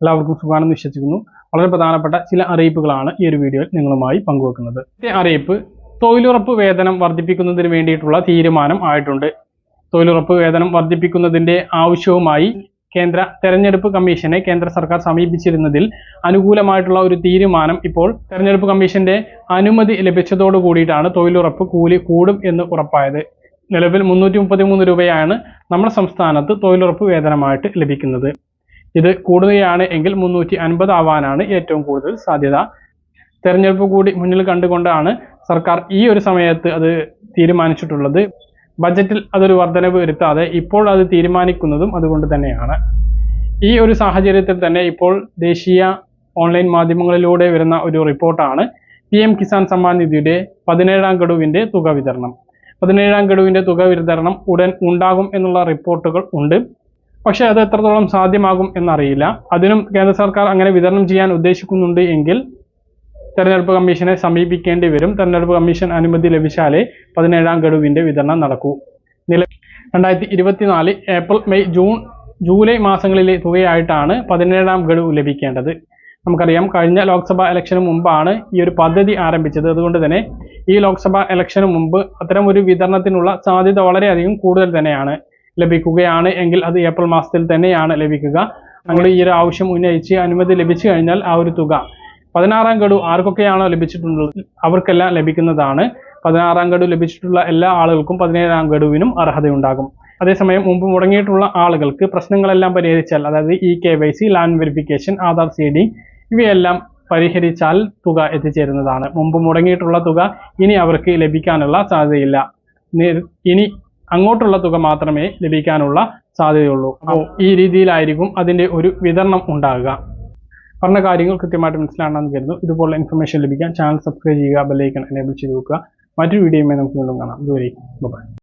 എല്ലാവർക്കും സുഖമാണെന്ന് വിശ്വസിക്കുന്നു. വളരെ പ്രധാനപ്പെട്ട ചില അറിയിപ്പുകളാണ് ഈ ഒരു വീഡിയോയിൽ നിങ്ങളുമായി പങ്കുവെക്കുന്നത്. അറിയിപ്പ് തൊഴിലുറപ്പ് വേതനം വർദ്ധിപ്പിക്കുന്നതിന് വേണ്ടിയിട്ടുള്ള തീരുമാനം ആയിട്ടുണ്ട്. തൊഴിലുറപ്പ് വേതനം വർദ്ധിപ്പിക്കുന്നതിന്റെ ആവശ്യവുമായി കേന്ദ്ര തെരഞ്ഞെടുപ്പ് കമ്മീഷനെ കേന്ദ്ര സർക്കാർ സമീപിച്ചിരുന്നതിൽ അനുകൂലമായിട്ടുള്ള ഒരു തീരുമാനം ഇപ്പോൾ തെരഞ്ഞെടുപ്പ് കമ്മീഷന്റെ അനുമതി ലഭിച്ചതോടു കൂടിയിട്ടാണ് തൊഴിലുറപ്പ് കൂലി കൂടും എന്ന് ഉറപ്പായത്. നിലവിൽ മുന്നൂറ്റി രൂപയാണ് നമ്മുടെ സംസ്ഥാനത്ത് തൊഴിലുറപ്പ് വേതനമായിട്ട് ലഭിക്കുന്നത്. ഇത് കൂടുകയാണ് എങ്കിൽ മുന്നൂറ്റി അൻപത് ആവാനാണ് ഏറ്റവും കൂടുതൽ സാധ്യത. തെരഞ്ഞെടുപ്പ് കൂടി മുന്നിൽ കണ്ടുകൊണ്ടാണ് സർക്കാർ ഈ ഒരു സമയത്ത് അത് തീരുമാനിച്ചിട്ടുള്ളത്. ബജറ്റിൽ അതൊരു വർധനവ് വരുത്താതെ ഇപ്പോൾ അത് തീരുമാനിക്കുന്നതും അതുകൊണ്ട് തന്നെയാണ്. ഈ ഒരു സാഹചര്യത്തിൽ തന്നെ ഇപ്പോൾ ദേശീയ ഓൺലൈൻ മാധ്യമങ്ങളിലൂടെ വരുന്ന ഒരു റിപ്പോർട്ടാണ് പി എം കിസാൻ സമ്മാൻ നിധിയുടെ പതിനേഴാം ഗഡുവിന്റെ തുക വിതരണം. പതിനേഴാം ഗഡുവിന്റെ തുക വിതരണം ഉടൻ ഉണ്ടാകും എന്നുള്ള റിപ്പോർട്ടുകൾ ഉണ്ട്. പക്ഷെ അത് എത്രത്തോളം സാധ്യമാകും എന്നറിയില്ല. അതിനും കേന്ദ്ര സർക്കാർ അങ്ങനെ വിതരണം ചെയ്യാൻ ഉദ്ദേശിക്കുന്നുണ്ട് എങ്കിൽ തെരഞ്ഞെടുപ്പ് കമ്മീഷനെ സമീപിക്കേണ്ടി വരും. തെരഞ്ഞെടുപ്പ് കമ്മീഷൻ അനുമതി ലഭിച്ചാലേ പതിനേഴാം ഗഡുവിന്റെ വിതരണം നടക്കൂ. നില രണ്ടായിരത്തി ഇരുപത്തിനാല് ഏപ്രിൽ മെയ് ജൂൺ ജൂലൈ മാസങ്ങളിലെ തുകയായിട്ടാണ് പതിനേഴാം ഗഡു ലഭിക്കേണ്ടത്. നമുക്കറിയാം കഴിഞ്ഞ ലോക്സഭാ ഇലക്ഷന് മുമ്പാണ് ഈ ഒരു പദ്ധതി ആരംഭിച്ചത്. അതുകൊണ്ട് തന്നെ ഈ ലോക്സഭാ ഇലക്ഷന് മുമ്പ് അത്തരം ഒരു വിതരണത്തിനുള്ള സാധ്യത വളരെയധികം കൂടുതൽ തന്നെയാണ്. ലഭിക്കുകയാണ് എങ്കിൽ അത് ഏപ്രിൽ മാസത്തിൽ തന്നെയാണ് ലഭിക്കുക. നമ്മൾ ഈ ഒരു ആവശ്യം ഉന്നയിച്ച് അനുമതി ലഭിച്ചു കഴിഞ്ഞാൽ ആ ഒരു തുക. പതിനാറാം ഗഡു ആർക്കൊക്കെയാണോ ലഭിച്ചിട്ടുള്ളത്? അവർക്കെല്ലാം ലഭിക്കുന്നതാണ്. പതിനാറാം ഗഡു ലഭിച്ചിട്ടുള്ള എല്ലാ ആളുകൾക്കും പതിനേഴാം ഗഡുവിനും അർഹതയുണ്ടാകും. അതേസമയം മുമ്പ് മുടങ്ങിയിട്ടുള്ള ആളുകൾക്ക് പ്രശ്നങ്ങളെല്ലാം പരിഹരിച്ചാൽ അതായത് E K Y C land verification Aadhaar C D ഇവയെല്ലാം പരിഹരിച്ചാൽ തുക എത്തിച്ചേരുന്നതാണ്. മുമ്പ് മുടങ്ങിയിട്ടുള്ള തുക ഇനി അവർക്ക് ലഭിക്കാനുള്ള സാധ്യതയില്ല. ഇനി അങ്ങോട്ടുള്ള തുക മാത്രമേ ലഭിക്കാനുള്ള സാധ്യതയുള്ളൂ. അപ്പോൾ ഈ രീതിയിലായിരിക്കും അതിന്റെ ഒരു വിതരണം ഉണ്ടാകുക. പറഞ്ഞ കാര്യങ്ങൾ കൃത്യമായിട്ട് മനസ്സിലാണെന്ന് കരുതുന്നു. ഇതുപോലുള്ള ഇൻഫർമേഷൻ ലഭിക്കാൻ ചാനൽ സബ്സ്ക്രൈബ് ചെയ്യുക ബെല്ലൈക്കൺ എനേബിൾ ചെയ്ത് വെക്കുക. മറ്റൊരു വീഡിയോയുമായി നമുക്ക് വീണ്ടും കാണാം. ഇതുവരെ ബൈ